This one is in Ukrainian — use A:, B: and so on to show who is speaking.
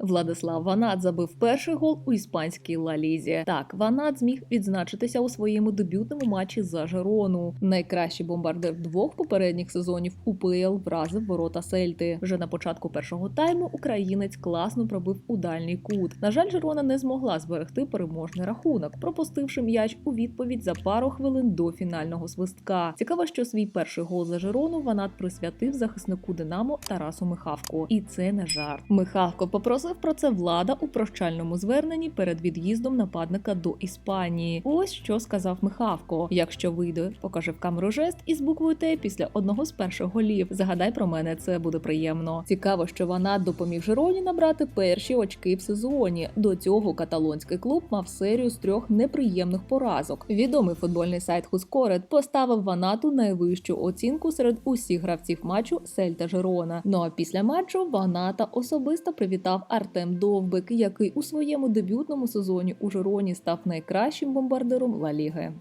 A: Владислав Ванат забив перший гол у іспанській Ла Лізі. Так, Ванат зміг відзначитися у своєму дебютному матчі за Жерону. Найкращий бомбардир двох попередніх сезонів УПЛ вразив ворота Сельти. Вже на початку першого тайму українець класно пробив у дальній кут. На жаль, Жерона не змогла зберегти переможний рахунок, пропустивши м'яч у відповідь за пару хвилин до фінального свистка. Цікаво, що свій перший гол за Жерону Ванат присвятив захиснику Динамо Тарасу Михавку. І це не жарт. Михавко попросив про це влада у прощальному зверненні перед від'їздом нападника до Іспанії. Ось що сказав Михавко. Якщо вийде, покажи в камеру жест із буквою Т після одного з перших голів. Загадай про мене, це буде приємно. Цікаво, що Ванат допоміг Жероні набрати перші очки в сезоні. До цього каталонський клуб мав серію з трьох неприємних поразок. Відомий футбольний сайт Хускорет поставив Ванату найвищу оцінку серед усіх гравців матчу Сельта Жерона. Ну а після матчу Ваната особисто привітав Артем Довбик, який у своєму дебютному сезоні у Жероні став найкращим бомбардиром Ла Ліги.